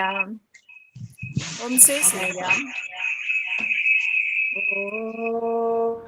സായിരാം ഓം ശ്രീ സായിരാം ॐ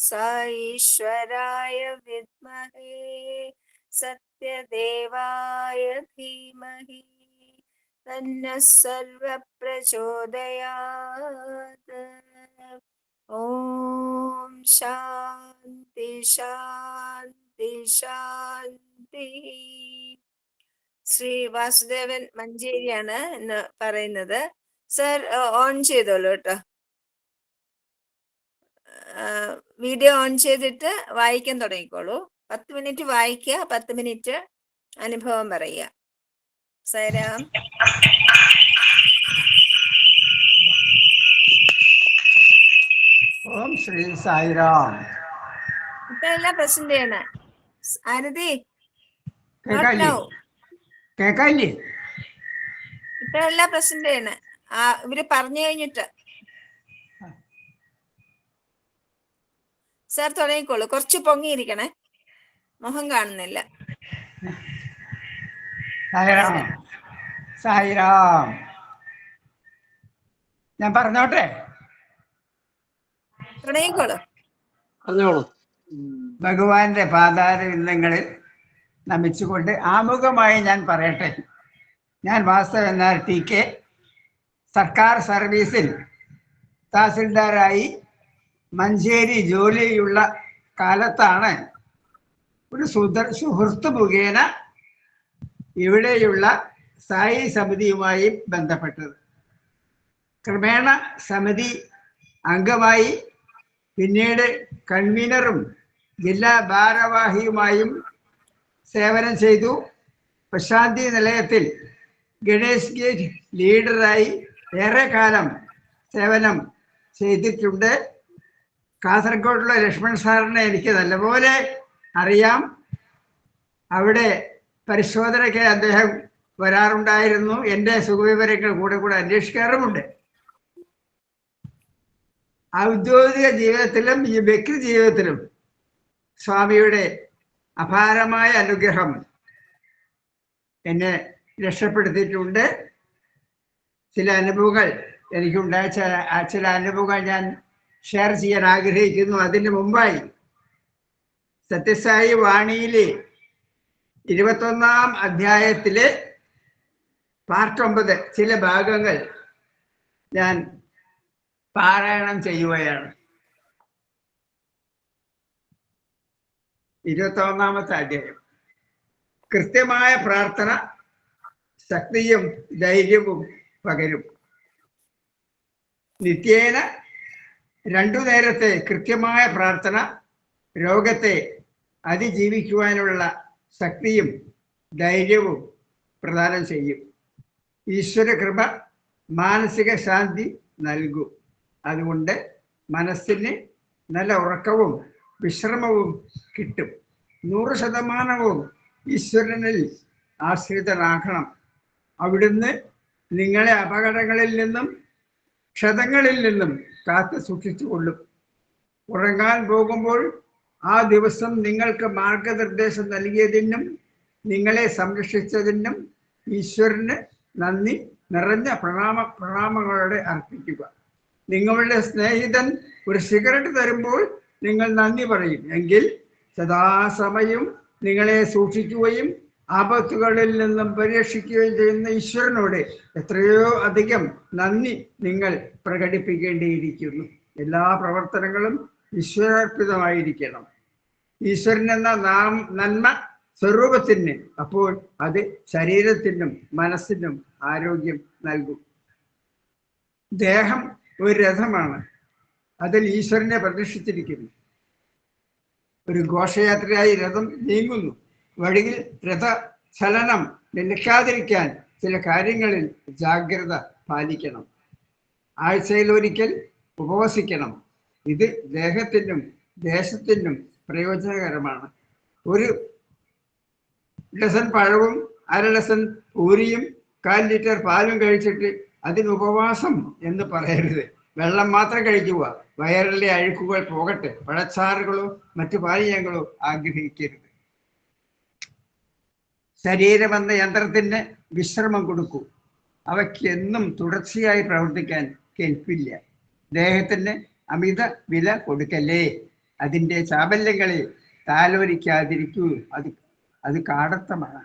साईश्वराय विद्महे सत्यदेवाय धीमहि तन्नः सर्वप्रचोदयात् ॐ शान्ति शान्ति ശാന്തിഃ ശ്രീ വാസുദേവൻ മഞ്ചേരിയാണ് എന്ന് പറയുന്നത് സർ ഓൺ ചെയ്തോളൂ കേട്ടോ വീഡിയോ ഓൺ ചെയ്തിട്ട് വായിക്കാൻ തുടങ്ങിക്കോളൂ. പത്ത് മിനിറ്റ് വായിക്കുക പത്ത് മിനിറ്റ് അനുഭവം പറയുക. സൈറാം ഓം ശ്രീ സായിരാം. ഇപ്പൊ എല്ലാം പ്രസന്റ് ചെയ്യണ? ആരതി? കേക്കാല്ലേ ഇപ്പൊ എല്ലാം പ്രസന്റ് ചെയ്യണ? ആ ഇവർ പറഞ്ഞു കഴിഞ്ഞിട്ട്. സാർ തുടങ്ങിക്കോളൂ. കുറച്ച് പൊങ്ങിയിരിക്കണേ. മുഖം കാണുന്നില്ല. സായിരാം സായിരാം ഞാൻ പറഞ്ഞോട്ടെ? തുടങ്ങിക്കോളൂ. പറഞ്ഞോളൂ. ഭഗവാന്റെ പാതാരവിന്ദങ്ങളിൽ നമിച്ചുകൊണ്ട് ആമുഖമായി ഞാൻ പറയട്ടെ. ഞാൻ വാസ്തവ എന്നാൽ ടി കെ സർക്കാർ സർവീസിൽ തഹസിൽദാരായി മഞ്ചേരി ജോലിയുള്ള കാലത്താണ് ഒരു സുഹൃ സുഹൃത്ത് മുഖേന ഇവിടെയുള്ള സായി സമിതിയുമായി ബന്ധപ്പെട്ടത്. ക്രമേണ സമിതി അംഗമായി പിന്നീട് കൺവീനറും ജില്ലാ ഭാരവാഹിയുമായും സേവനം ചെയ്തു. പ്രശാന്തി നിലയത്തിൽ ഗണേഷ് ഗേറ്റ് ലീഡറായി ഏറെക്കാലം സേവനം ചെയ്തിട്ടുണ്ട്. കാസർഗോഡുള്ള ലക്ഷ്മൺ സാറിനെ എനിക്ക് നല്ലപോലെ അറിയാം. അവിടെ പരിശോധനയ്ക്ക് അദ്ദേഹം വരാറുണ്ടായിരുന്നു. എന്റെ സുഖവിവരങ്ങൾ കൂടെ കൂടെ അന്വേഷിക്കാറുമുണ്ട്. ഔദ്യോഗിക ജീവിതത്തിലും ഈ വ്യക്തി ജീവിതത്തിലും സ്വാമിയുടെ അപാരമായ അനുഗ്രഹം എന്നെ രക്ഷപ്പെടുത്തിയിട്ടുണ്ട്. ചില അനുഭവങ്ങൾ എനിക്കുണ്ടായ ചില ചില അനുഭവങ്ങൾ ഞാൻ ഷെയർ ചെയ്യാൻ ആഗ്രഹിക്കുന്നു. അതിന് മുമ്പായി സത്യസായി വാണിയിലെ ഇരുപത്തൊന്നാം അധ്യായത്തിലെ പാർട്ട് ഒമ്പത് ചില ഭാഗങ്ങൾ ഞാൻ പാരായണം ചെയ്യുകയാണ്. ഇരുപത്തൊന്നാമത്തെ അധ്യായം. കൃത്യമായ പ്രാർത്ഥന ശക്തിയും ധൈര്യവും പകരും. നിത്യേന രണ്ടു നേരത്തെ കൃത്യമായ പ്രാർത്ഥന രോഗത്തെ അതിജീവിക്കുവാനുള്ള ശക്തിയും ധൈര്യവും പ്രദാനം ചെയ്യും. ഈശ്വര കൃപ മാനസിക ശാന്തി നൽകും. അതുകൊണ്ട് മനസ്സിന് നല്ല ഉറക്കവും വിശ്രമവും കിട്ടും. നൂറ് ശതമാനവും ഈശ്വരനിൽ ആശ്രിതനാകണം. അവിടുന്ന് നിങ്ങളെ അപകടങ്ങളിൽ നിന്നും ക്ഷതങ്ങളിൽ നിന്നും കാത്തു സൂക്ഷിച്ചുകൊള്ളും ഉറങ്ങാൻ പോകുമ്പോൾ ആ ദിവസം നിങ്ങൾക്ക് മാർഗനിർദ്ദേശം നൽകിയതിനും നിങ്ങളെ സംരക്ഷിച്ചതിനും ഈശ്വരന് നന്ദി നിറഞ്ഞ പ്രണാമ പ്രണാമങ്ങളോടെ അർപ്പിക്കുക. നിങ്ങളുടെ സ്നേഹിതൻ ഒരു സിഗരറ്റ് തരുമ്പോൾ നിങ്ങൾ നന്ദി പറയും. എങ്കിൽ സദാസമയം നിങ്ങളെ സൂക്ഷിക്കുകയും ആപത്തുകളിൽ നിന്നും പരിരക്ഷിക്കുകയും ചെയ്യുന്ന ഈശ്വരനോട് എത്രയോ അധികം നന്ദി നിങ്ങൾ പ്രകടിപ്പിക്കേണ്ടിയിരിക്കുന്നു. എല്ലാ പ്രവർത്തനങ്ങളും ഈശ്വരാർപ്പിതമായിരിക്കണം. ഈശ്വരൻ എന്ന നാം നന്മ സ്വരൂപത്തിന് അപ്പോൾ അത് ശരീരത്തിനും മനസ്സിനും ആരോഗ്യം നൽകും. ദേഹം ഒരു രഥമാണ്. അതിൽ ഈശ്വരനെ പ്രതിഷ്ഠിച്ചിരിക്കുന്നു. ഒരു ഘോഷയാത്രയായി രഥം നീങ്ങുന്നു. വഴിയിൽ രഥ ചലനം നിലക്കാതിരിക്കാൻ ചില കാര്യങ്ങളിൽ ജാഗ്രത പാലിക്കണം. ആഴ്ചയിൽ ഒരിക്കൽ ഉപവസിക്കണം. ഇത് ദേഹത്തിനും ദേശത്തിനും പ്രയോജനകരമാണ്. ഒരു ഡസൻ പഴവും അര ഡസൻ പൂരിയും കാൽ ലിറ്റർ പാലും കഴിച്ചിട്ട് അതിന് ഉപവാസം എന്ന് പറയരുത്. വെള്ളം മാത്രം കഴിക്കുക. വയറിലെ അഴുക്കുകൾ പോകട്ടെ. പഴച്ചാറുകളോ മറ്റു പാനീയങ്ങളോ ആഗ്രഹിക്കരുത്. ശരീരമെന്ന യന്ത്രത്തിന് വിശ്രമം കൊടുക്കൂ. അവയ്ക്ക് എന്നും തുടർച്ചയായി പ്രവർത്തിക്കാൻ കേൾപ്പില്ല ദേഹത്തിന് അമിത വില കൊടുക്കല്ലേ? അതിന്റെ ചാബല്യങ്ങളിൽ താലോലിക്കാതിരിക്കൂ. അത് അത് കാടത്തമാണ്.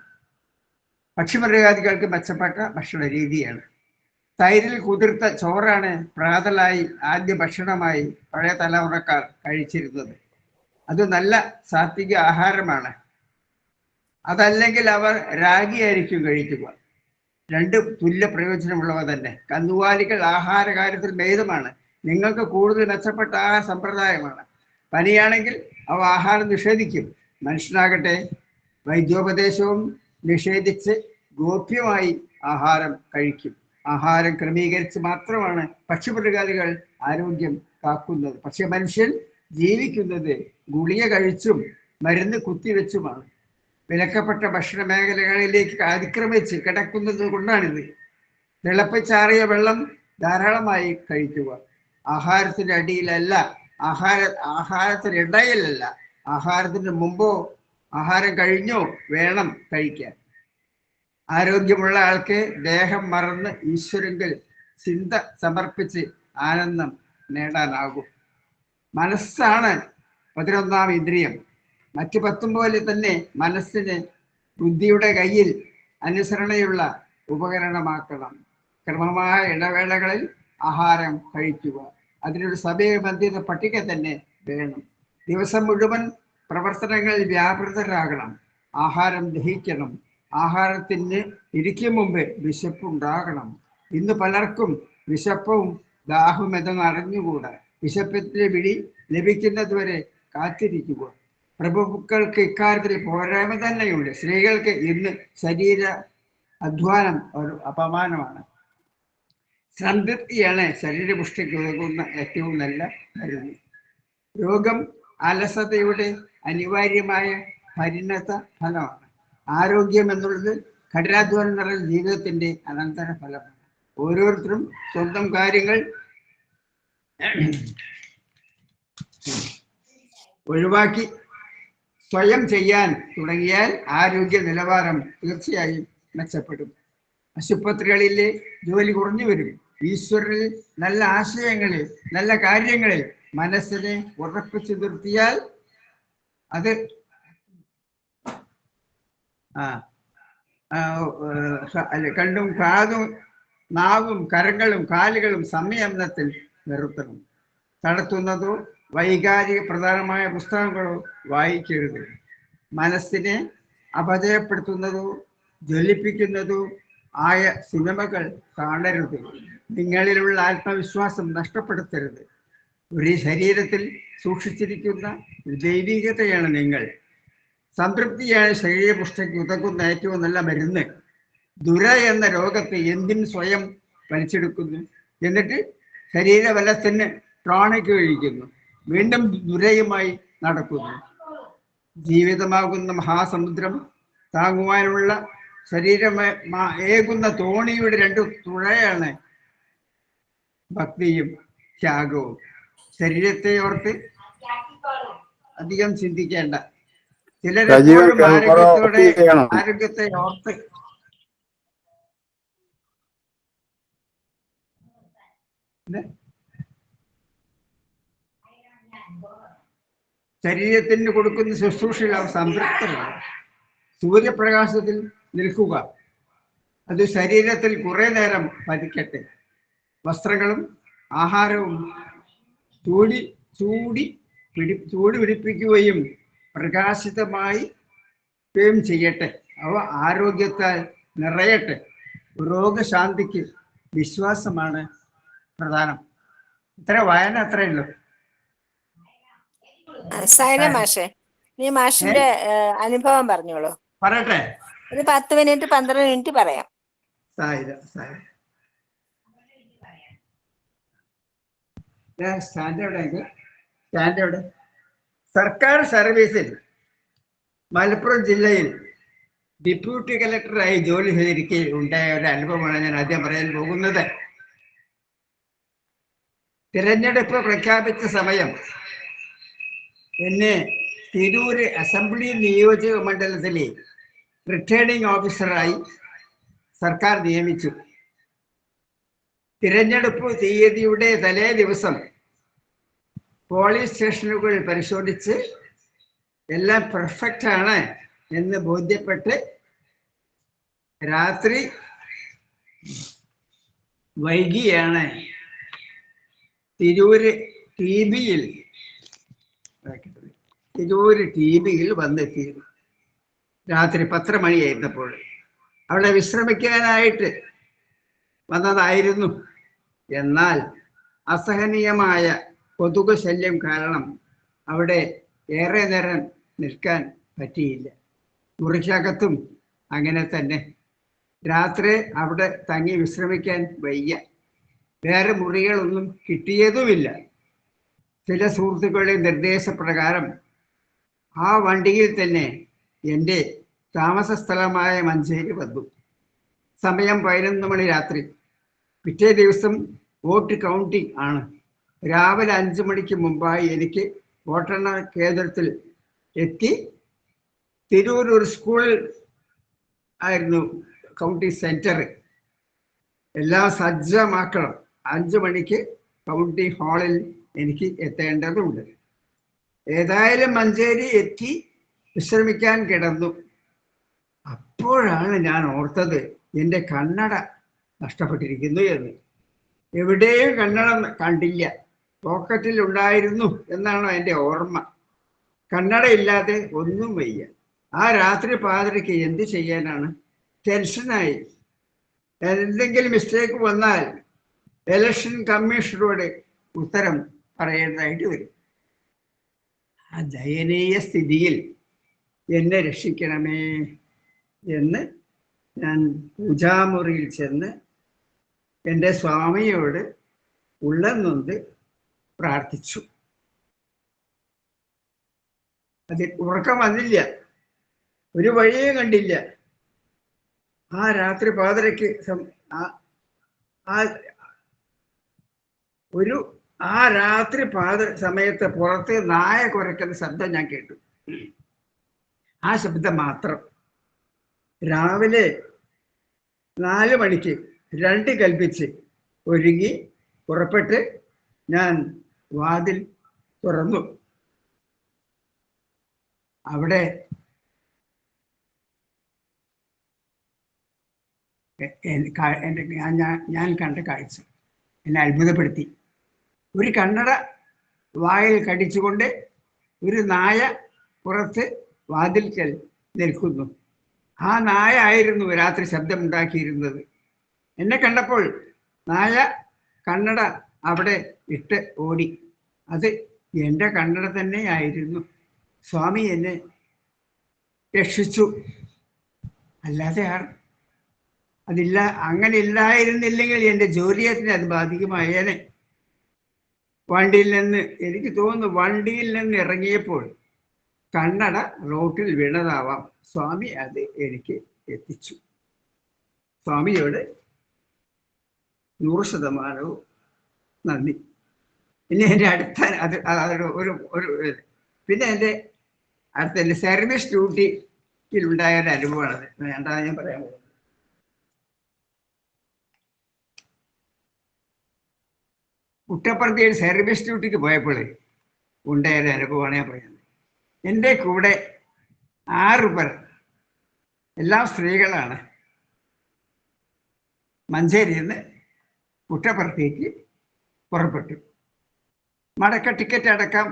പക്ഷിമൃഗാദികൾക്ക് മെച്ചപ്പെട്ട ഭക്ഷണ രീതിയാണ്. തൈരിൽ കുതിർത്ത ചോറാണ് പ്രാതലായി ആദ്യ ഭക്ഷണമായി പഴയ തലമുറക്കാർ കഴിച്ചിരുന്നത്. അത് നല്ല സാത്വിക ആഹാരമാണ്. അതല്ലെങ്കിൽ അവർ രാഗി ആയിരിക്കും കഴിക്കുക. രണ്ട് തുല്യ പ്രയോജനമുള്ളവ തന്നെ. കന്നുകാലികൾ ആഹാര കാര്യത്തിൽ ഭേദമാണ്. നിങ്ങൾക്ക് കൂടുതൽ മെച്ചപ്പെട്ട ആഹാര സമ്പ്രദായമാണ്. പനിയാണെങ്കിൽ അവ ആഹാരം നിഷേധിക്കും. മനുഷ്യനാകട്ടെ വൈദ്യോപദേശവും നിഷേധിച്ച് ഗോപ്യമായി ആഹാരം കഴിക്കും. ആഹാരം ക്രമീകരിച്ച് മാത്രമാണ് പക്ഷിമൃഗാദികൾ ആരോഗ്യം കാക്കുന്നത്. പക്ഷെ മനുഷ്യൻ ജീവിക്കുന്നത് ഗുളിക കഴിച്ചും മരുന്ന് കുത്തിവെച്ചുമാണ്. വിലക്കപ്പെട്ട ഭക്ഷണ മേഖലകളിലേക്ക് അതിക്രമിച്ച് കിടക്കുന്നത് കൊണ്ടാണിത്. തിളപ്പിച്ചാറിയ വെള്ളം ധാരാളമായി കഴിക്കുക. ആഹാരത്തിന്റെ അടിയിലല്ല ആഹാര ആഹാരത്തിന്റെ ഇടയിലല്ല. ആഹാരത്തിന് മുമ്പോ ആഹാരം കഴിഞ്ഞോ വേണം കഴിക്കാൻ. ആരോഗ്യമുള്ള ആൾക്ക് ദേഹം മറന്ന് ഈശ്വരങ്കിൽ ചിന്ത സമർപ്പിച്ച് ആനന്ദം നേടാനാകും. മനസ്സാണ് പതിനൊന്നാം ഇന്ദ്രിയം. മറ്റു പത്തും പോലെ തന്നെ മനസ്സിന് ബുദ്ധിയുടെ കയ്യിൽ അനുസരണയുള്ള ഉപകരണമാക്കണം. ക്രമമായ ഇടവേളകളിൽ ആഹാരം കഴിക്കുക. അതിനൊരു സമയബന്ധിത പട്ടിക തന്നെ വേണം. ദിവസം മുഴുവൻ പ്രവർത്തനങ്ങളിൽ വ്യാപൃതരാകണം. ആഹാരം ദഹിക്കണം. ആഹാരത്തിന് ഇരിക്കും മുമ്പ് വിശപ്പുണ്ടാകണം. ഇന്ന് പലർക്കും വിശപ്പും ദാഹവും എന്നറിഞ്ഞുകൂടാ വിശപ്പത്തിന്റെ വിളി ലഭിക്കുന്നതുവരെ കാത്തിരിക്കുക. പ്രഭുക്കൾക്ക് ഇക്കാര്യത്തിൽ പോരായ്മ തന്നെയുണ്ട്. സ്ത്രീകൾക്ക് ഇന്ന് ശരീര അധ്വാനം ഒരു അപമാനമാണ്. സംതൃപ്തിയാണ് ശരീരപുഷ്ടിക്ക് ഉതകുന്ന ഏറ്റവും നല്ല മരുന്ന് രോഗം അലസതയുടെ അനിവാര്യമായ പരിണത ഫലമാണ്. ആരോഗ്യം എന്നുള്ളത് കഠിനാധ്വാനം നിറഞ്ഞ ജീവിതത്തിന്റെ അനന്തര ഫലമാണ്. ഓരോരുത്തരും സ്വന്തം കാര്യങ്ങൾ ഒഴിവാക്കി സ്വയം ചെയ്യാൻ തുടങ്ങിയാൽ ആരോഗ്യ നിലവാരം തീർച്ചയായും മെച്ചപ്പെടും. ആശുപത്രികളിൽ ജോലി കുറഞ്ഞു വരും. ഈശ്വരിൽ നല്ല ആശയങ്ങളിൽ നല്ല കാര്യങ്ങളിൽ മനസ്സിനെ ഉറപ്പിച്ചു നിർത്തിയാൽ അത് ആ കണ്ണും കാതും നാവും കരങ്ങളും കാലുകളും സംയമനത്തിൽ നിർത്തണം. നടത്തുന്നതോ വൈകാരിക പ്രധാനമായ പുസ്തകങ്ങളോ വായിക്കരുത്. മനസ്സിനെ അപജയപ്പെടുത്തുന്നതോ ജ്വലിപ്പിക്കുന്നതോ ആയ സിനിമകൾ കാണരുത്. നിങ്ങളിലുള്ള ആത്മവിശ്വാസം നഷ്ടപ്പെടുത്തരുത്. ഒരു ശരീരത്തിൽ സൂക്ഷിച്ചിരിക്കുന്ന ദൈവികതയാണ് നിങ്ങൾ. സംതൃപ്തിയാണ് ശരീരപുഷ്ടിക്ക് ഉതകുന്ന ഏറ്റവും നല്ല മരുന്ന്. ദുര എന്ന രോഗത്തെ എന്തിന് സ്വയം വലിച്ചെടുക്കുന്നു? എന്നിട്ട് ശരീരബലത്തിന് പ്രാണയ്ക്ക് കഴിക്കുന്നു വീണ്ടും ദുരയുമായി നടക്കുന്നു. ജീവിതമാകുന്ന മഹാസമുദ്രം താങ്ങുവാനുള്ള ശരീരം ഏകുന്ന തോണിയുടെ രണ്ട് തുഴയാണ് ഭക്തിയും ത്യാഗവും. ശരീരത്തെ ഓർത്ത് അധികം ചിന്തിക്കേണ്ട. ചിലർ സജീവൻ ആരോഗ്യത്തോടെ ആരോഗ്യത്തെ ഓർത്ത് ഇത് ശരീരത്തിന് കൊടുക്കുന്ന ശുശ്രൂഷയിൽ അവർ സംതൃപ്തരാണ്. സൂര്യപ്രകാശത്തിൽ നിൽക്കുക. അത് ശരീരത്തിൽ കുറെ നേരം പതിക്കട്ടെ. വസ്ത്രങ്ങളും ആഹാരവും ചൂടി ചൂടി പിടി ചൂട് പിടിപ്പിക്കുകയും പ്രകാശിതമായി യും ചെയ്യട്ടെ. അവ ആരോഗ്യത്താൽ നിറയട്ടെ. രോഗശാന്തിക്ക് വിശ്വാസമാണ് പ്രധാനം. ഇത്ര വായന അത്രയല്ലോ സൈന മാഷെ നീ മാഷിന്റെ അനുഭവം പറഞ്ഞോളൂ. പറയട്ടെ? ഒരു പത്ത് മിനിറ്റ് പന്ത്രണ്ട് മിനിറ്റ് പറയാം. സ്റ്റാൻഡ് എവിടെ സ്റ്റാൻഡ് എവിടെ? സർക്കാർ സർവീസിൽ മലപ്പുറം ജില്ലയിൽ ഡെപ്യൂട്ടി കലക്ടറായി ജോലി ചെയ്തിരിക്കെ ഉണ്ടായ ഒരു അനുഭവമാണ് ഞാൻ ആദ്യം പറയാൻ പോകുന്നത്. തിരഞ്ഞെടുപ്പ് പ്രഖ്യാപിച്ച സമയം എന്നെ തിരൂര് അസംബ്ലി നിയോജക മണ്ഡലത്തിലെ റിട്ടേണിംഗ് ഓഫീസറായി സർക്കാർ നിയമിച്ചു. തിരഞ്ഞെടുപ്പ് തീയതിയുടെ തലേ ദിവസം പോളിംഗ് സ്റ്റേഷനുകൾ പരിശോധിച്ച് എല്ലാം പെർഫെക്റ്റ് ആണ് എന്ന് ബോധ്യപ്പെട്ട് രാത്രി വൈകിയാണ് തിരൂര് ടി ബിയിൽ തിരൂര് ടി വിയിൽ വന്നെത്തിയിരുന്നു. രാത്രി പത്ര മണിയായിരുന്നപ്പോൾ അവിടെ വിശ്രമിക്കാനായിട്ട് വന്നതായിരുന്നു. എന്നാൽ അസഹനീയമായ കൊതുക് ശല്യം കാരണം അവിടെ ഏറെ നേരം നിൽക്കാൻ പറ്റിയില്ല. മുറിക്കകത്തും അങ്ങനെ തന്നെ. രാത്രി അവിടെ തങ്ങി വിശ്രമിക്കാൻ വയ്യ. വേറെ മുറികളൊന്നും കിട്ടിയതുമില്ല. ചില സുഹൃത്തുക്കളുടെ നിർദ്ദേശപ്രകാരം ആ വണ്ടിയിൽ തന്നെ എന്റെ താമസ സ്ഥലമായ മഞ്ചേരി വന്നു. സമയം പതിനൊന്ന് മണി രാത്രി. പിറ്റേ ദിവസം വോട്ട് കൗണ്ടിംഗ് ആണ്. രാവിലെ അഞ്ചു മണിക്ക് മുമ്പായി എനിക്ക് വോട്ടെണ്ണ കേന്ദ്രത്തിൽ എത്തി. തിരൂർ ഒരു സ്കൂൾ ആയിരുന്നു കൗണ്ടിംഗ് സെന്റർ എല്ലാം സജ്ജമാക്കണം. അഞ്ചു മണിക്ക് കൗണ്ടിംഗ് ഹാളിൽ എനിക്ക് എത്തേണ്ടതുണ്ട് ഏതായാലും മഞ്ചേരി എത്തി വിശ്രമിക്കാൻ കിടന്നു. അപ്പോഴാണ് ഞാൻ ഓർത്തത് എന്റെ കണ്ണട നഷ്ടപ്പെട്ടിരിക്കുന്നു എന്ന്. എവിടെയും കണ്ണട കണ്ടില്ല. പോക്കറ്റിൽ ഉണ്ടായിരുന്നു എന്നാണ് എന്റെ ഓർമ്മ. കണ്ണട ഇല്ലാതെ ഒന്നും വയ്യ. ആ രാത്രി പാതിരയ്ക്ക് എന്ത് ചെയ്യാനാണ്? ടെൻഷനായി. എന്തെങ്കിലും മിസ്റ്റേക്ക് വന്നാൽ ഇലക്ഷൻ കമ്മീഷണറോട് ഉത്തരം പറയേണ്ടതായിട്ട് വരും. ആ ദയനീയ സ്ഥിതിയിൽ എന്നെ രക്ഷിക്കണമേ എന്ന് ഞാൻ പൂജാമുറിയിൽ ചെന്ന് എന്റെ സ്വാമിയോട് ഉള്ളെന്നൊന്ന് പ്രാർത്ഥിച്ചു. അതിൽ ഉറക്കം വന്നില്ല. ഒരു വഴിയേ കണ്ടില്ല. ആ രാത്രി പാതിരയ്ക്ക് ആ ഒരു ആ രാത്രി പാത സമയത്ത് പുറത്ത് നായ കുരയ്ക്കുന്ന ശബ്ദം ഞാൻ കേട്ടു. ആ ശബ്ദം മാത്രം. രാവിലെ നാല് മണിക്ക് രണ്ട് കൽപ്പിച്ച് ഒരുങ്ങി പുറപ്പെട്ട് ഞാൻ വാതിൽ തുറന്നു. അവിടെ ഞാൻ കണ്ട കാഴ്ച എന്നെ അത്ഭുതപ്പെടുത്തി. ഒരു കണ്ണട വായിൽ കടിച്ചുകൊണ്ട് ഒരു നായ പുറത്ത് വാതിൽക്കൽ നിൽക്കുന്നു. ആ നായ ആയിരുന്നു രാത്രി ശബ്ദമുണ്ടാക്കിയിരുന്നത്. എന്നെ കണ്ടപ്പോൾ നായ കണ്ണട അവിടെ ഇട്ട് ഓടി. അത് എന്റെ കണ്ണട തന്നെയായിരുന്നു. സ്വാമി എന്നെ രക്ഷിച്ചു. അല്ലാതെ ആർ അതില്ല അങ്ങനെ ഇല്ലായിരുന്നില്ലെങ്കിൽ എന്റെ ജോലിയത്തിന് അത് ബാധിക്കുമായേനെ. വണ്ടിയിൽ നിന്ന് എനിക്ക് തോന്നുന്നു വണ്ടിയിൽ നിന്ന് ഇറങ്ങിയപ്പോൾ കണ്ണട റോട്ടിൽ വീണതാവാം. സ്വാമി അത് എനിക്ക് എത്തിച്ചു. സ്വാമിയോട് നൂറ് ശതമാനവും നന്ദി. പിന്നെ എന്റെ അടുത്ത അത് അതൊരു ഒരു ഒരു പിന്നെ എന്റെ അടുത്ത എന്റെ സർവീസ് ഡ്യൂട്ടിയിൽ ഉണ്ടായ ഒരു അനുഭവമാണത് വേണ്ടാതെ ഞാൻ പറയാൻ പോകുന്നത്. കുട്ടപ്പുറത്തിയിൽ സർവീസ് ഡ്യൂട്ടിക്ക് പോയപ്പോൾ ഉണ്ടായ ഒരു അനുഭവമാണ് ഞാൻ പറയുന്നത്. എന്റെ കൂടെ ആറ് പേർ എല്ലാം സ്ത്രീകളാണ് മഞ്ചേരിയിൽ നിന്ന് പുട്ടപ്പുറത്തേക്ക് പുറപ്പെട്ടു. മടക്ക ടിക്കറ്റ് അടക്കം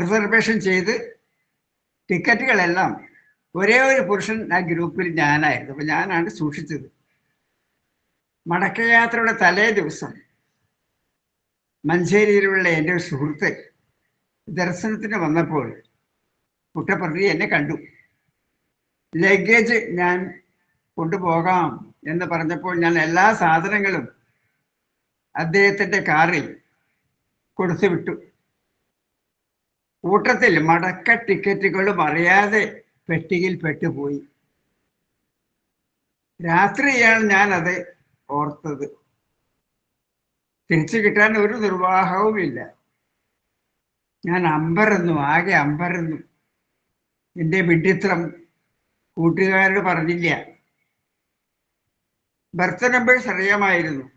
റിസർവേഷൻ ചെയ്ത് ടിക്കറ്റുകളെല്ലാം ഒരേ ഒരു പുരുഷൻ ആ ഗ്രൂപ്പിൽ ഞാനായിരുന്നു. അപ്പം ഞാനാണ് സൂക്ഷിച്ചത്. മടക്കയാത്രയുടെ തലേ ദിവസം മഞ്ചേരിയിലുള്ള എന്റെ സുഹൃത്ത് ദർശനത്തിന് വന്നപ്പോൾ കുട്ടപ്രതി എന്നെ കണ്ടു. ലഗേജ് ഞാൻ കൊണ്ടുപോകാം എന്ന് പറഞ്ഞപ്പോൾ ഞാൻ എല്ലാ സാധനങ്ങളും അദ്ദേഹത്തിന്റെ കാറിൽ കൊടുത്തു വിട്ടു. കൂട്ടത്തിൽ മടക്ക ടിക്കറ്റുകളും അറിയാതെ പെട്ടിയിൽ പെട്ടുപോയി. രാത്രിയാണ് ഞാനത് ഓർത്തത്. തിരിച്ചു കിട്ടാൻ ഒരു നിർവാഹവുമില്ല. ഞാൻ അമ്പരന്നു ആകെ അമ്പരന്നു. എന്റെ വിഡിത്രം കൂട്ടുകാരോട് പറഞ്ഞില്ല. ബർത്ത് നമ്പേഴ്സ് അറിയാമായിരുന്നു.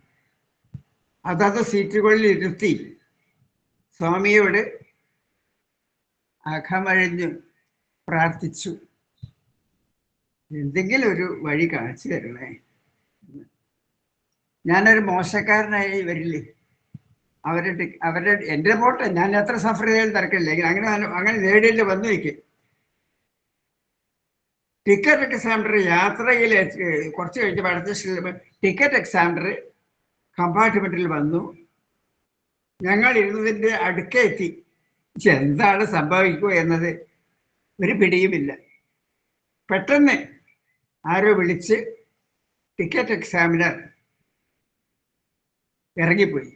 അതത് സീറ്റുകളിൽ ഇരുത്തി സ്വാമിയോട് അഖമഴിഞ്ഞു പ്രാർത്ഥിച്ചു. എന്തെങ്കിലും ഒരു വഴി കാണിച്ചു തരണേ. ഞാനൊരു മോശക്കാരനായി വരില്ലേ? അവരുടെ അവരുടെ എന്റെ പോട്ടെ ഞാൻ എത്ര സഫർ ചെയ്താലും തിരക്കില്ല. അങ്ങനെ അങ്ങനെ നേടിയില്ല വന്നു വയ്ക്കും ടിക്കറ്റ് എക്സാമിനർ യാത്രയിൽ കുറച്ച് കഴിഞ്ഞ് അടുത്ത ടിക്കറ്റ് എക്സാമിനർ കമ്പാർട്ട്മെന്റിൽ വന്നു. ഞങ്ങൾ ഇരുന്നതിന്റെ അടുക്കെ എത്തി. എന്താണ് സംഭവിക്കുക എന്നത് ഒരു പിടിയുമില്ല. പെട്ടെന്ന് ആരോ വിളിച്ച് ടിക്കറ്റ് എക്സാമിനർ ഇറങ്ങിപ്പോയി.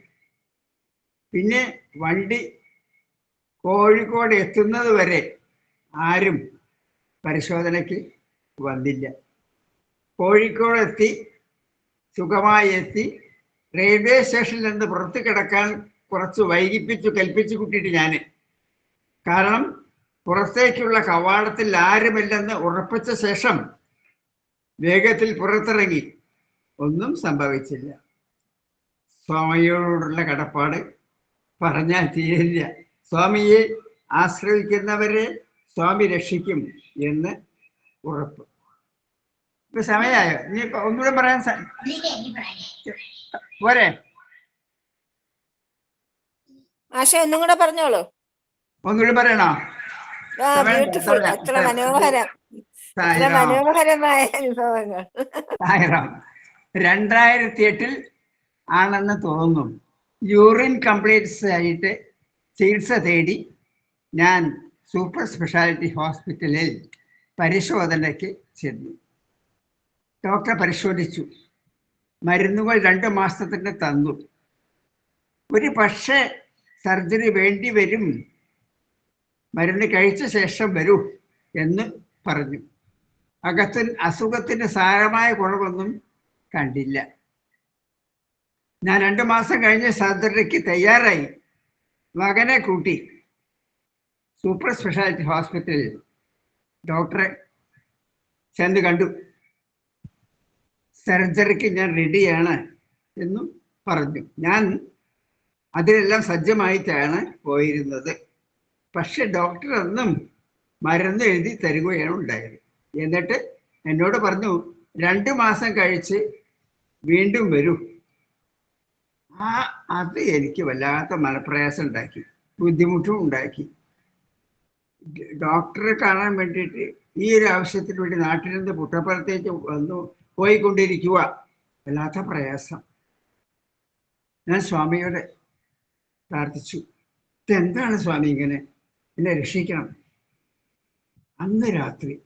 പിന്നെ വണ്ടി കോഴിക്കോട് എത്തുന്നത് വരെ ആരും പരിശോധനയ്ക്ക് വന്നില്ല. കോഴിക്കോട് എത്തി സുഖമായി എത്തി. റെയിൽവേ സ്റ്റേഷനിൽ നിന്ന് പുറത്ത് കിടക്കാൻ കുറച്ച് വൈകിപ്പിച്ചു കൽപ്പിച്ചു കൂട്ടിയിട്ട് ഞാൻ കാരണം പുറത്തേക്കുള്ള കവാടത്തിൽ ആരുമില്ലെന്ന് ഉറപ്പിച്ച ശേഷം വേഗത്തിൽ പുറത്തിറങ്ങി. ഒന്നും സംഭവിച്ചില്ല. സ്വാമിയോടുള്ള കടപ്പാട് പറഞ്ഞാൽ തീരില്ല. സ്വാമിയെ ആശ്രയിക്കുന്നവരെ സ്വാമി രക്ഷിക്കും എന്ന് ഉറപ്പ്. ഇപ്പൊ സമയമായോ ഇനി ഒന്നുകൂടെ പറയാൻ പോരെ. ആശ ഒന്നും കൂടെ പറഞ്ഞോളൂ. ഒന്നുകൂടി പറയണോ? അത്ര മനോഹരം. മനോഹരമായ അനുഭവങ്ങൾ. രണ്ടായിരത്തി എട്ടിൽ ആണെന്ന് തോന്നും യൂറിൻ കംപ്ലീറ്റ്സ് ആയിട്ട് ചികിത്സ തേടി ഞാൻ സൂപ്പർ സ്പെഷ്യാലിറ്റി ഹോസ്പിറ്റലിൽ പരിശോധനയ്ക്ക് ചെന്നു. ഡോക്ടർ പരിശോധിച്ചു. മരുന്നുകൾ രണ്ട് മാസത്തിന് തന്നു. ഒരു പക്ഷേ സർജറി വേണ്ടി വരും. മരുന്ന് കഴിച്ച ശേഷം വരൂ എന്ന് പറഞ്ഞു. അകത്തിന് അസുഖത്തിന് സാരമായ കുറവൊന്നും കണ്ടില്ല. ഞാൻ രണ്ടു മാസം കഴിഞ്ഞ് സർജറിക്ക് തയ്യാറായി. മകനെ കൂട്ടി. സൂപ്പർ സ്പെഷ്യാലിറ്റി ഹോസ്പിറ്റലിൽ ഡോക്ടറെ ചെന്ന് കണ്ടു. സർജറിക്ക് ഞാൻ റെഡിയാണ് എന്നും പറഞ്ഞു. ഞാൻ അതിനെല്ലാം സജ്ജമായിട്ടാണ് പോയിരുന്നത്. പക്ഷെ ഡോക്ടർ അന്നും മരുന്ന് എഴുതി തരികയാണ് ഉണ്ടായത്. എന്നിട്ട് എന്നോട് പറഞ്ഞു രണ്ട് മാസം കഴിച്ച് വീണ്ടും വരൂ. ആ അത് എനിക്ക് വല്ലാത്ത മനപ്രയാസം ഉണ്ടാക്കി. ബുദ്ധിമുട്ടും ഉണ്ടാക്കി. ഡോക്ടറെ കാണാൻ വേണ്ടിയിട്ട് ഈ ഒരു ആവശ്യത്തിന് വേണ്ടി നാട്ടിൽ നിന്ന് പുട്ടപ്പുറത്തേക്ക് വന്നു പോയിക്കൊണ്ടിരിക്കുക വല്ലാത്ത പ്രയാസം. ഞാൻ സ്വാമിയോട് പ്രാർത്ഥിച്ചു. ഇതെന്താണ് സ്വാമി ഇങ്ങനെ എന്നെ രക്ഷിക്കണം? അന്ന് രാത്രി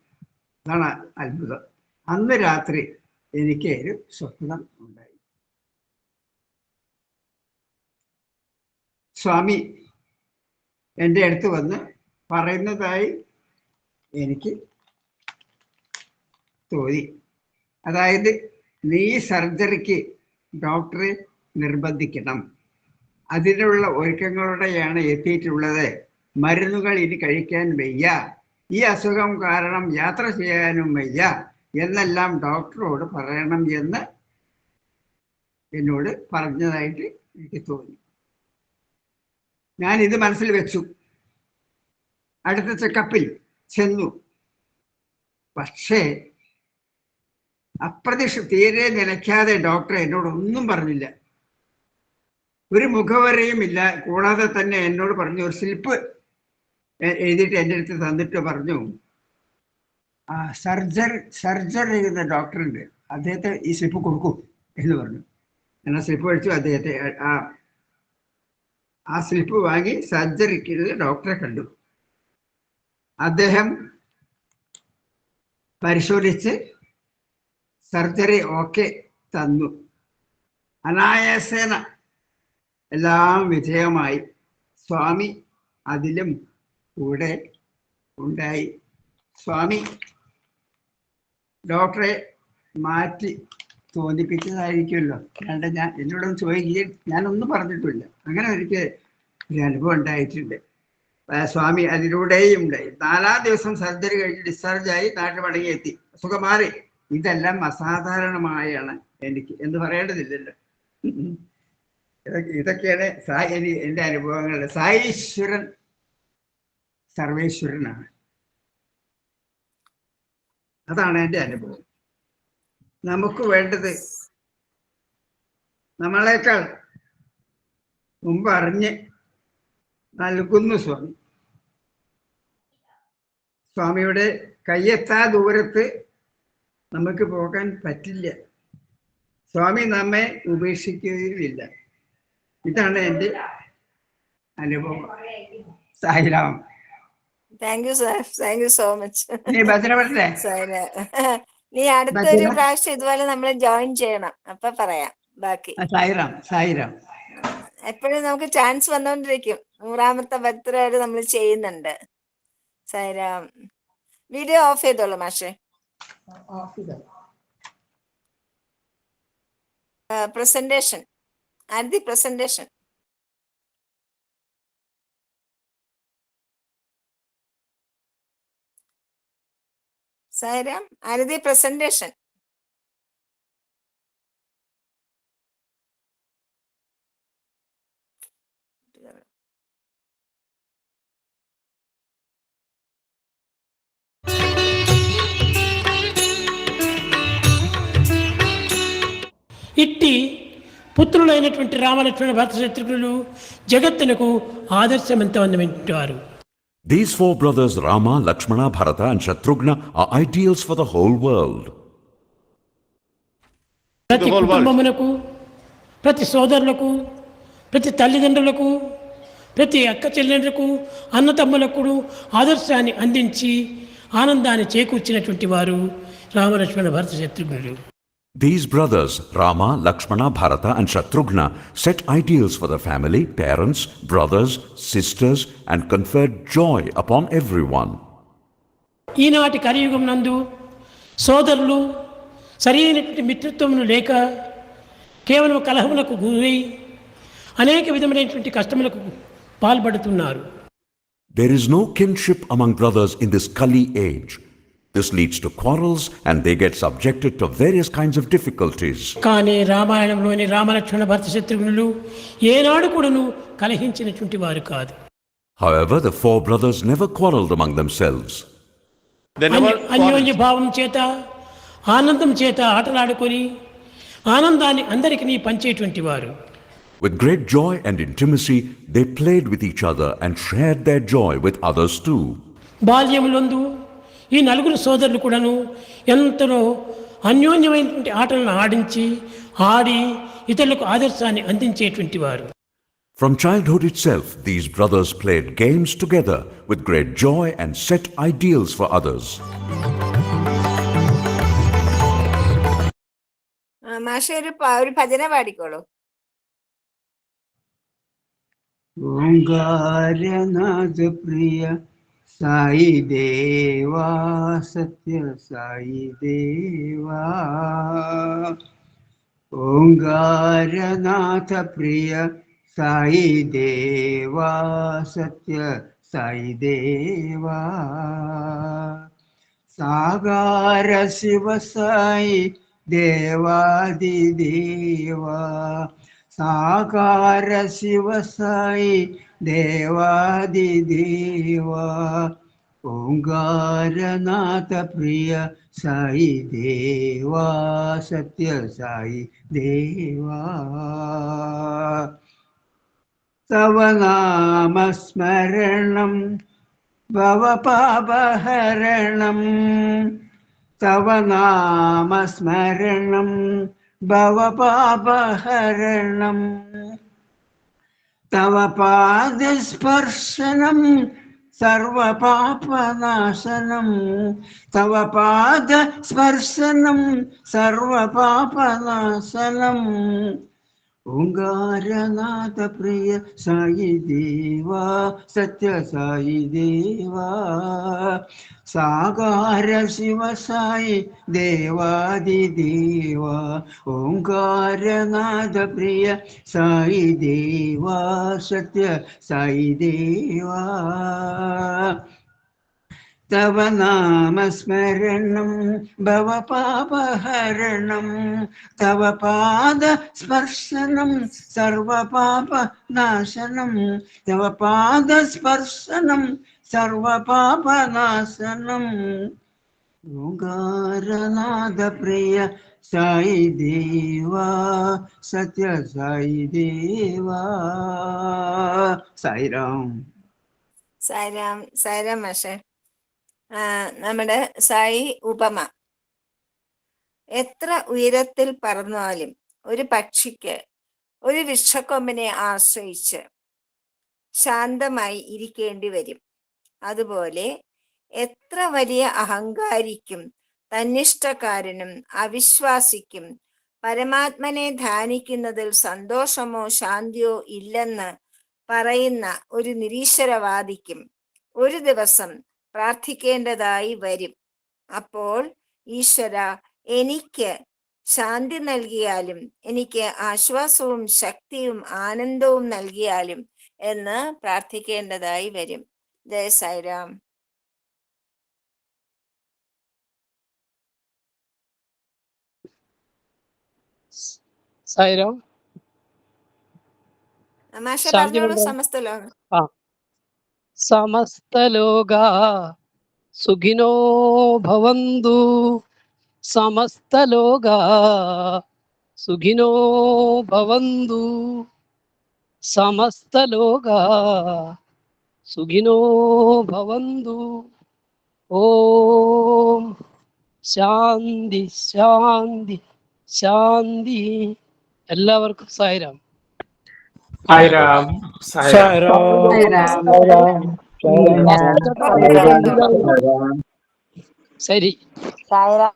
അതാണ് അത്ഭുതം. അന്ന് രാത്രി എനിക്ക് ഒരു സ്വപ്നം ഉണ്ടായി. സ്വാമി എന്റെ അടുത്ത് വന്ന് പറയുന്നതായി എനിക്ക് തോന്നി. അതായത് നീ സർജറിക്ക് ഡോക്ടറെ നിർബന്ധിക്കണം. അതിനുള്ള ഒരുക്കങ്ങളോടെയാണ് എത്തിയിട്ടുള്ളത്. മരുന്നുകൾ ഇനി കഴിക്കാൻ വയ്യ. ഈ അസുഖം കാരണം യാത്ര ചെയ്യാനും വയ്യ എന്നെല്ലാം ഡോക്ടറോട് പറയണം എന്ന് എന്നോട് പറഞ്ഞതായിട്ട് എനിക്ക് തോന്നി. ഞാൻ ഇത് മനസ്സിൽ വെച്ചു. അടുത്ത ചെക്കപ്പിൽ ചെന്നു. പക്ഷേ അപ്രതീക്ഷ തീരെ നിലയ്ക്കാതെ ഡോക്ടർ എന്നോട് ഒന്നും പറഞ്ഞില്ല. ഒരു മുഖവരയും ഇല്ല. കൂടാതെ തന്നെ എന്നോട് പറഞ്ഞു ഒരു സ്ലിപ്പ് എഴുതിയിട്ട് എന്റെ അടുത്ത് തന്നിട്ട് പറഞ്ഞു. ആ സർജറി സർജർ ചെയ്യുന്ന ഡോക്ടറുണ്ട് അദ്ദേഹത്തെ ഈ സ്ലിപ്പ് കൊടുക്കും എന്ന് പറഞ്ഞു. ഞാൻ സ്ലിപ്പ് കഴിച്ചു അദ്ദേഹത്തെ ആ ആ സ്ലിപ്പ് വാങ്ങി സർജറിക്ക് ഡോക്ടറെ കണ്ടു. അദ്ദേഹം പരിശോധിച്ച് സർജറി ഓക്കെ തന്നു. അനായാസേന എല്ലാം വിജയമായി. സ്വാമി അതിലും കൂടെ ഉണ്ടായി. സ്വാമി ഡോക്ടറെ മാറ്റി തോന്നിപ്പിച്ചതായിരിക്കുമല്ലോ. അല്ലാണ്ട് ഞാൻ എന്നോടൊന്നും ചോദിക്കുകയും ഞാനൊന്നും പറഞ്ഞിട്ടില്ല. അങ്ങനെ എനിക്ക് ഒരു അനുഭവം ഉണ്ടായിട്ടുണ്ട്. സ്വാമി അതിലൂടെയും ഉണ്ടായി. നാലാം ദിവസം സർജറി കഴിഞ്ഞ് ഡിസ്ചാർജായി നാട്ടിൽ മടങ്ങിയെത്തി. അസുഖം സുഖം മാറി ഇതെല്ലാം അസാധാരണമായാണ് എനിക്ക്. എന്ന് പറയേണ്ടതില്ലല്ലോ. ഇതൊക്കെ ഇതൊക്കെയാണ് സായി എന്റെ അനുഭവങ്ങൾ. സായീശ്വരൻ സർവേശ്വരനാണ്. അതാണ് എന്റെ അനുഭവം. നമുക്ക് വേണ്ടത് നമ്മളെക്കാൾ മുമ്പ് അറിഞ്ഞ് നൽകുന്നു സ്വാമി. സ്വാമിയുടെ കയ്യെത്താ ദൂരത്ത് നമുക്ക് പോകാൻ പറ്റില്ല. സ്വാമി നമ്മെ ഉപേക്ഷിക്കുകയില്ല. ഇതാണ് എന്റെ അനുഭവം. Sairam thank you sir thank you so much നീ സാറ് നീ അടുത്തൊരു? പ്രാവശ്യം ഇതുപോലെ നമ്മൾ ജോയിൻ ചെയ്യണം. അപ്പൊ പറയാം. ബാക്കി. സായിറാം സായിറാം എപ്പോഴും നമുക്ക് ചാൻസ് വന്നോണ്ടിരിക്കും. നൂറാമത്തെ ഭക്തരായിട്ട് വരെ നമ്മൾ ചെയ്യുന്നുണ്ട്. സൈറാം. വീഡിയോ ഓഫ് ചെയ്തോളൂ മാഷെ. പ്രസന്റേഷൻ ആദ്യ പ്രസന്റേഷൻ സൈറാം ആരതി പ്രസന്റേഷൻ ఇట్టి పుత్రులైనటువంటి రామలక్ష్మణ భరతశత్రుఘ్నులు జగత్తునకు ఆదర్శవంతమైనటువంటి వారు These four brothers Rama, Lakshmana, Bharata, and Shatrughna are ideals for the whole world. ప్రతి కుటుంబమునకు ప్రతి సోదరులకు ప్రతి తల్లిదండ్రులకు ప్రతి అక్క చెల్లెండ్రకు అన్నతమ్ములకు ఆదర్శాన్ని అందించి ఆనందాన్ని చేకూర్చినటువంటి వారు రామలక్ష్మణ భరత శత్రుఘ్నులు These brothers Rama, Lakshmana, Bharata, and Shatrughna set ideals for the family, parents, brothers, sisters, and conferred joy upon everyone. ఈనాటి కలియుగం నందు సోదరులు సరైనటువంటి మిత్రత్వమును లేక కేవలం కలహములకు గురై అనేక విధమైనటువంటి కష్టములకు పాల్పడుతున్నారు There is no kinship among brothers in this Kali age. This leads to quarrels and they get subjected to various kinds of difficulties. కానీ రామాయణంలోని రామలక్ష్మణ భరత శత్రుఘ్నులు ఏనాడు కూడాను కలహించినటువంటి వారు కాదు However, the four brothers never quarreled among themselves. They never అన్య- అన్యోన్య భావం చేత ఆనందం చేత ఆటలాడుకొని ఆనందాన్ని అందరికీ పంచేటువంటి వారు With great joy and intimacy, they played with each other and shared their joy with others too. బాల్యములందు ఈ నలుగురు సోదరులు కూడాను ఎంతలో అన్యోన్యమైనటువంటి ఆటలను ఆడించి ఆడి ఇతరులకు ఆదర్శాన్ని అందించేటువంటి వారు From childhood itself, these brothers played games together with great joy and set ideals for others. മാഷെ ഒരു പ- ഒരു ഭജന പാടിക്കോളൂ ഓങ്കാരനാഥ പ്രിയ సాయి దేవా సత్య సాయి దేవా ఓంగారనాథ ప్రియ సాయి దేవా సత్య సాయి దేవా సాగార శివ సాయి దేవాది దేవా సాకార శివ సాయి ദേവാദിദേവാ ഓങ്കാരനാഥ പ്രിയ സായി ദേവാ സത്യ സായി ദേവാ. തവ നാമസ്മരണം ഭവപാപഹരണം തവ നാമസ്മരണം ഭവപാപഹരണം. తవ పాదస్పర్శనం సర్వపాపనాశనం తవ పాద స్పర్శనం సర్వపాపనాశనం ഓങ്കാരനാഥ പ്രിയ സായി ദേവാ സത്യ സായി ദേവാ. സാകാര ശിവ സായി ദേവാദിദേവ ഓങ്കാരനാഥ പ്രിയ സായി ദേവാ സത്യ സായി ദേവാ. നാമസ്മരണം ഭവപാപഹരണം തവ പാദസ്പർശനം സർവപാപനാശനം തവ പാദസ്പർശനം സർവപാപനാശനം ഓങ്കാരനാഥ പ്രിയ സായി ദേവാ സത്യ സായി ദേവാ സായിരാം സായിരാം സായിരാം മാഷെ ആ, നമ്മുടെ സായി ഉപമ. എത്ര ഉയരത്തിൽ പറന്നാലും ഒരു പക്ഷിക്ക് ഒരു വൃക്ഷക്കൊമ്പിനെ ആശ്രയിച്ച് ശാന്തമായി ഇരിക്കേണ്ടി വരും. അതുപോലെ എത്ര വലിയ അഹങ്കാരിക്കും തന്നിഷ്ടക്കാരനും അവിശ്വാസിക്കും പരമാത്മനെ ധ്യാനിക്കുന്നതിൽ സന്തോഷമോ ശാന്തിയോ ഇല്ലെന്ന് പറയുന്ന ഒരു നിരീശ്വരവാദിക്കും ഒരു ദിവസം പ്രാർത്ഥിക്കേണ്ടതായി വരും. അപ്പോൾ ഈശ്വര എനിക്ക് ശാന്തി നൽകിയാലും എനിക്ക് ആശ്വാസവും ശക്തിയും ആനന്ദവും നൽകിയാലും എന്ന് പ്രാർത്ഥിക്കേണ്ടതായി വരും. ജയ സായിരാം. സായിരാം? മാഷ ശാന്തി പറഞ്ഞോളൂ മന്ത്രം. സമസ്ത ലോകം സമസ്തലോകാ സുഖിനോ ഭവന്തു സമസ്തലോകാ സുഖിനോ ഭവന്തു സമസ്തലോകാ സുഖിനോ ഭവന്തു ഓം ശാന്തി ശാന്തി ശാന്തി എല്ലാവർക്കും സായിരാം സായിരാം സായിരാം ശരി സായിരാം